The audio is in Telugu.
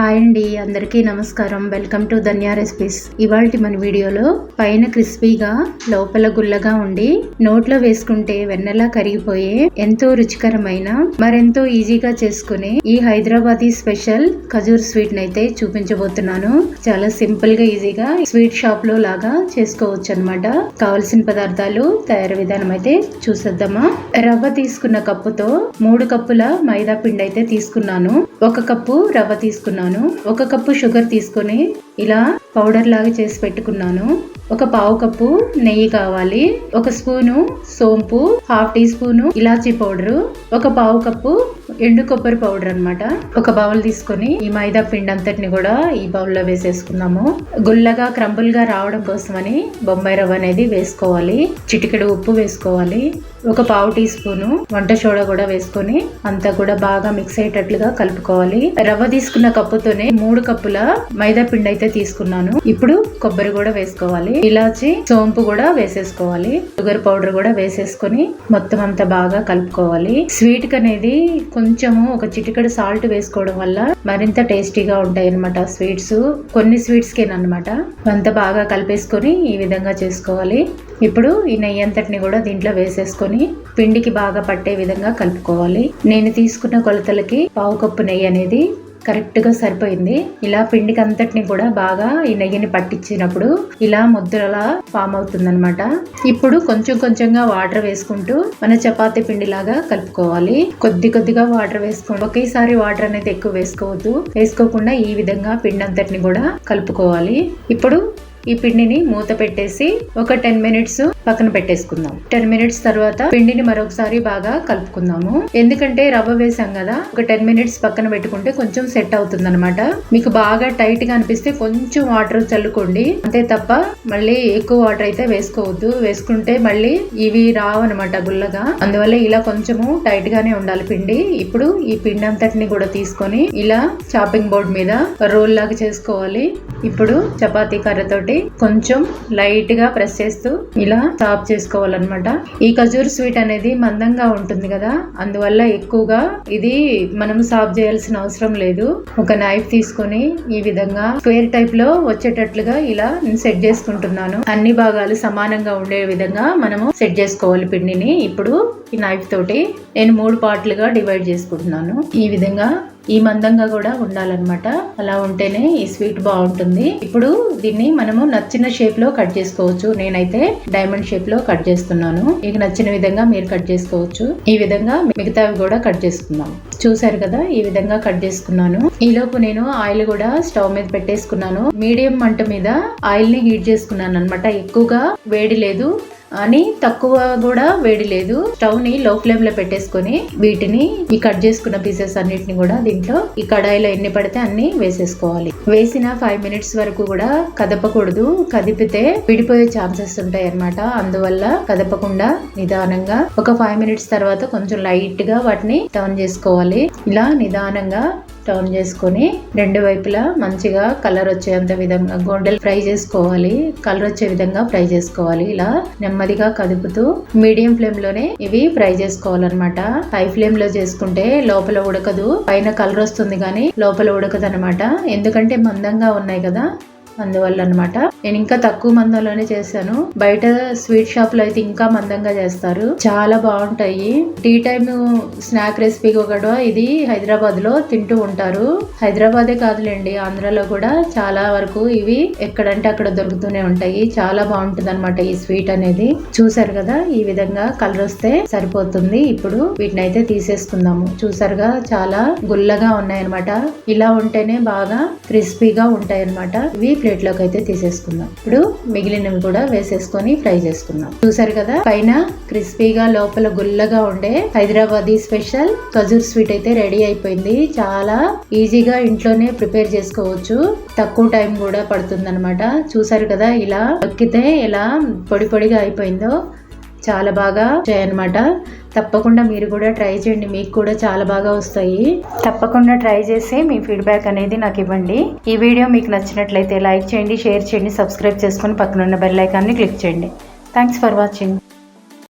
హాయ్ అండి అందరికీ నమస్కారం. వెల్కమ్ టు ధన్యా రెసిపీస్ ఇవాళ మన వీడియోలో పైన క్రిస్పీగా లోపల గుల్లగా ఉండి నోట్లో వేసుకుంటే వెన్నెలా కరిగిపోయే ఎంతో రుచికరమైన మరెంతో ఈజీగా చేసుకునే ఈ హైదరాబాదీ స్పెషల్ ఖజూర్ స్వీట్ అయితే చూపించబోతున్నాను. చాలా సింపుల్గా ఈజీగా స్వీట్ షాప్లో లాగా చేసుకోవచ్చు అనమాట కావలసిన పదార్థాలు తయారు విధానం అయితే చూసేద్దామా? రవ్వ తీసుకున్న కప్పుతో మూడు కప్పుల మైదా పిండి అయితే తీసుకున్నాను. ఒక కప్పు రవ్వ తీసుకున్నాను. ఒక కప్పు షుగర్ తీసుకొని ఇలా పౌడర్ లాగా చేసి పెట్టుకున్నాను. ఒక పావు కప్పు నెయ్యి కావాలి. ఒక స్పూను సోంపు హాఫ్ టీ స్పూను ఇలాచీ పౌడర్ ఒక పావు కప్పు ఎండు కొబ్బరి పౌడర్ అన్నమాట. ఒక బౌల్ తీసుకొని ఈ మైదా పిండి అంతటిని కూడా ఈ బౌల్లో వేసేసుకున్నాము. గుల్లగా క్రంబుల్గా రావడం కోసమని బొంబాయి రవ్వ అనేది వేసుకోవాలి. చిటికెడు ఉప్పు వేసుకోవాలి. ఒక పావు టీ స్పూను వంట సోడా కూడా వేసుకొని అంతా కూడా బాగా మిక్స్ అయ్యేటట్లుగా కలుపుకోవాలి. రవ్వ తీసుకున్న కప్పుతోనే మూడు కప్పుల మైదా పిండి అయితే తీసుకున్నాను. ఇప్పుడు కొబ్బరి కూడా వేసుకోవాలి. ఇలాచి సోంపు కూడా వేసేసుకోవాలి. షుగర్ పౌడర్ కూడా వేసేసుకొని మొత్తం అంతా బాగా కలుపుకోవాలి. స్వీట్కి అనేది కొంచెము ఒక చిటికెడు సాల్ట్ వేసుకోవడం వల్ల మరింత టేస్టీగా ఉంటాయి అనమాట స్వీట్స్. కొన్ని స్వీట్స్ కేనమాట అంతా బాగా కలిపేసుకొని ఈ విధంగా చేసుకోవాలి. ఇప్పుడు ఈ నెయ్యి అంతటిని కూడా దీంట్లో వేసేసుకొని పిండికి బాగా పట్టే విధంగా కలుపుకోవాలి. నేను తీసుకున్న కొలతలకి పావు కప్పు నెయ్యి అనేది కరెక్ట్గా సరిపోయింది. ఇలా పిండికి అంతటిని కూడా బాగా ఈ నెయ్యిని పట్టించినప్పుడు ఇలా ముద్రలా ఫామ్ అవుతుంది ఇప్పుడు కొంచెం కొంచెంగా వాటర్ వేసుకుంటూ మన చపాతీ పిండిలాగా కలుపుకోవాలి. కొద్ది కొద్దిగా వాటర్ వేసుకోండి. ఒకేసారి వాటర్ అనేది ఎక్కువ వేసుకోవద్దు. వేసుకోకుండా ఈ విధంగా పిండి అంతటిని కూడా కలుపుకోవాలి. ఇప్పుడు ఈ పిండిని మూత పెట్టేసి ఒక టెన్ మినిట్స్ పక్కన పెట్టేసుకుందాం. టెన్ మినిట్స్ తర్వాత పిండిని మరొకసారి బాగా కలుపుకుందాము. ఎందుకంటే రవ్వ వేసాం కదా ఒక టెన్ మినిట్స్ పక్కన పెట్టుకుంటే కొంచెం సెట్ అవుతుంది అనమాట మీకు బాగా టైట్గా అనిపిస్తే కొంచెం వాటర్ చల్లుకోండి. అంతే తప్ప మళ్ళీ ఎక్కువ వాటర్ అయితే వేసుకోవద్దు. వేసుకుంటే మళ్ళీ ఇవి రావు అనమాట గుల్లగా. అందువల్ల ఇలా కొంచెము టైట్ గానే ఉండాలి పిండి. ఇప్పుడు ఈ పిండి అంతటిని కూడా తీసుకొని ఇలా చాపింగ్ బోర్డ్ మీద రోల్ లాగా చేసుకోవాలి. ఇప్పుడు చపాతీ కర్రతోటి కొంచెం లైట్గా ప్రెస్ చేస్తూ ఇలా సాఫ్ చేసుకోవాలన్నమాట. ఈ ఖజూర్ స్వీట్ అనేది మందంగా ఉంటుంది కదా అందువల్ల ఎక్కువగా ఇది మనం సాఫ్ చేయాల్సిన అవసరం లేదు. ఒక నైఫ్ తీసుకొని ఈ విధంగా స్క్వేర్ టైప్లో వచ్చేటట్లుగా ఇలా నేను సెట్ చేసుకుంటున్నాను. అన్ని భాగాలు సమానంగా ఉండే విధంగా మనము సెట్ చేసుకోవాలి పిండిని. ఇప్పుడు ఈ నైఫ్ తోటి నేను మూడు పార్ట్లుగా డివైడ్ చేసుకుంటున్నాను. ఈ విధంగా ఈ మందంగా కూడా ఉండాలన్నమాట. అలా ఉంటేనే ఈ స్వీట్ బాగుంటుంది. ఇప్పుడు దీన్ని మనము నచ్చిన షేప్లో కట్ చేసుకోవచ్చు. నేనైతే డైమండ్ షేప్లో కట్ చేస్తున్నాను. మీకు నచ్చిన విధంగా మీరు కట్ చేసుకోవచ్చు. ఈ విధంగా మిగతావి కూడా కట్ చేసుకుందాం. చూసారు కదా ఈ విధంగా కట్ చేసుకున్నాను. ఈ లోపు నేను ఆయిల్ కూడా స్టవ్ మీద పెట్టేసుకున్నాను. మీడియం మంట మీద ఆయిల్ని హీట్ చేసుకున్నాను అనమాట ఎక్కువగా వేడి లేదు. అని తక్కువ కూడా వేడి లేదు. స్టవ్ని లో ఫ్లేమ్లో పెట్టేసుకొని వీటిని ఈ కట్ చేసుకున్న పీసెస్ అన్నిటిని కూడా దీంట్లో ఈ కడాయిలో ఎన్ని పడితే అన్ని వేసేసుకోవాలి. వేసిన ఫైవ్ మినిట్స్ వరకు కూడా కదపకూడదు. కదిపితే విడిపోయే ఛాన్సెస్ ఉంటాయి అన్నమాట. అందువల్ల కదపకుండా నిదానంగా ఒక ఫైవ్ మినిట్స్ తర్వాత కొంచెం లైట్గా వాటిని టర్న్ చేసుకోవాలి. ఇలా నిదానంగా టర్న్ చేసుకొని రెండు వైపులా మంచిగా కలర్ వచ్చేంత విధంగా గోండలు ఫ్రై చేసుకోవాలి. కలర్ వచ్చే విధంగా ఫ్రై చేసుకోవాలి. ఇలా నెమ్మదిగా కదుపుతూ మీడియం ఫ్లేమ్లోనే ఇవి ఫ్రై చేసుకోవాలన్నమాట. హై ఫ్లేమ్లో చేసుకుంటే లోపల ఉడకదు. పైన కలర్ వస్తుంది కానీ లోపల ఉడకదు అనమాట ఎందుకంటే మందంగా ఉన్నాయి కదా. అందువల్ల అనమాట నేను ఇంకా తక్కువ మందంలోనే చేశాను. బయట స్వీట్ షాప్లో అయితే ఇంకా మందంగా చేస్తారు. చాలా బాగుంటాయి. టీ టైమ్ స్నాక్ రెసిపీ కూడా ఇది హైదరాబాద్లో తింటూ ఉంటారు. హైదరాబాదే కాదులేండి ఆంధ్రాలో కూడా చాలా వరకు ఇవి ఎక్కడంటే అక్కడ దొరుకుతూనే ఉంటాయి. చాలా బాగుంటుంది అనమాట ఈ స్వీట్ అనేది. చూసారు కదా ఈ విధంగా కలర్ వస్తే సరిపోతుంది. ఇప్పుడు వీటిని అయితే తీసేసుకుందాము. చూసారుగా చాలా గుల్లగా ఉన్నాయన్నమాట. ఇలా ఉంటేనే బాగా క్రిస్పీగా ఉంటాయి అనమాట ఇవి ప్లేట్లోకి అయితే తీసేసుకుందాం. ఇప్పుడు మిగిలినవి కూడా వేసేసుకొని ఫ్రై చేసుకుందాం. చూసారు కదా? పైన క్రిస్పీగా లోపల గుల్లగా ఉండే హైదరాబాదీ స్పెషల్ ఖజూర్ స్వీట్ అయితే రెడీ అయిపోయింది. చాలా ఈజీగా ఇంట్లోనే ప్రిపేర్ చేసుకోవచ్చు. తక్కువ టైం కూడా పడుతుంది అనమాట చూసారు కదా? ఇలా నొక్కితే ఎలా పొడి పొడిగా అయిపోయిందో. చాలా బాగా చేయనమాట తప్పకుండా మీరు కూడా ట్రై చేయండి. మీకు కూడా చాలా బాగా వస్తాయి. తప్పకుండా ట్రై చేసి మీ ఫీడ్బ్యాక్ అనేది నాకు ఇవ్వండి. ఈ వీడియో మీకు నచ్చినట్లయితే లైక్ చేయండి షేర్ చేయండి సబ్స్క్రైబ్ చేసుకొని పక్కన ఉన్న బెల్ ఐకాన్ని క్లిక్ చేయండి. Thanks for watching.